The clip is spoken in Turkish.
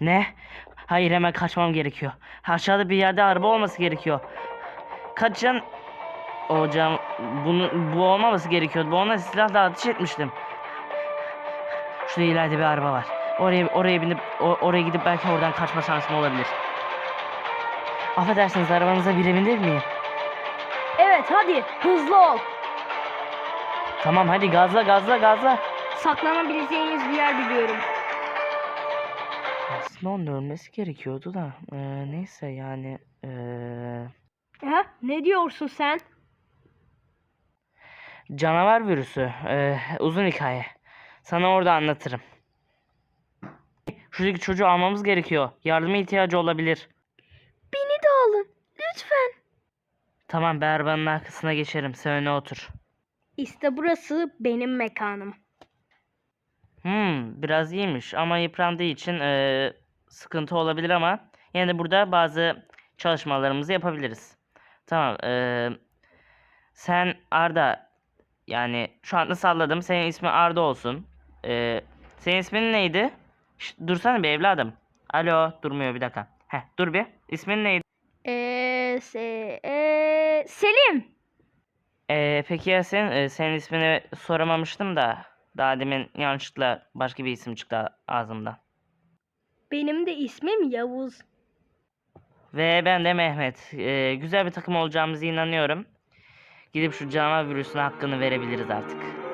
Ne? Hayır hemen kaçmam gerekiyor. Aşağıda bir yerde araba olması gerekiyor. Kaçın. Hocam bunu bu olmaması gerekiyordu. Bu ona silahla ateş etmiştim. Şurada ileride bir araba var. Oraya oraya binip o- oraya gidip belki oradan kaçma şansım olabilir. Affedersiniz arabanıza binebilir miyim? Evet hadi hızlı ol. Tamam hadi gazla gazla gazla. Saklanabileceğiniz bir yer biliyorum. Aslında onun ölmesi gerekiyordu da. Ee, neyse yani. Ee, Ha? Ne diyorsun sen? canavar virüsü. Ee, uzun hikaye. Sana orada anlatırım. Şuradaki çocuğu almamız gerekiyor. Yardıma ihtiyacı olabilir. Beni de alın. Lütfen. Tamam ben arabanın arkasına geçerim. Sen öne otur. İşte burası benim mekanım. Hmm, biraz iyiymiş ama yıprandığı için ee, sıkıntı olabilir ama yine de burada bazı çalışmalarımızı yapabiliriz. Tamam. ee, sen Arda yani şu anda salladım. Senin ismin Arda olsun. Ee, senin ismin neydi? Şşt, dursana bir evladım. Alo, durmuyor bir dakika. Heh, dur bir. İsmin neydi? Eee se eee, Selim. Ee, peki ya sen? Ee, senin ismini soramamıştım da daha demin yanlışlıkla başka bir isim çıktı ağzımdan. Benim de ismim Yavuz. Ve ben de Mehmet. Ee, güzel bir takım olacağımıza inanıyorum. Gidip şu canavar virüsüne hakkını verebiliriz artık.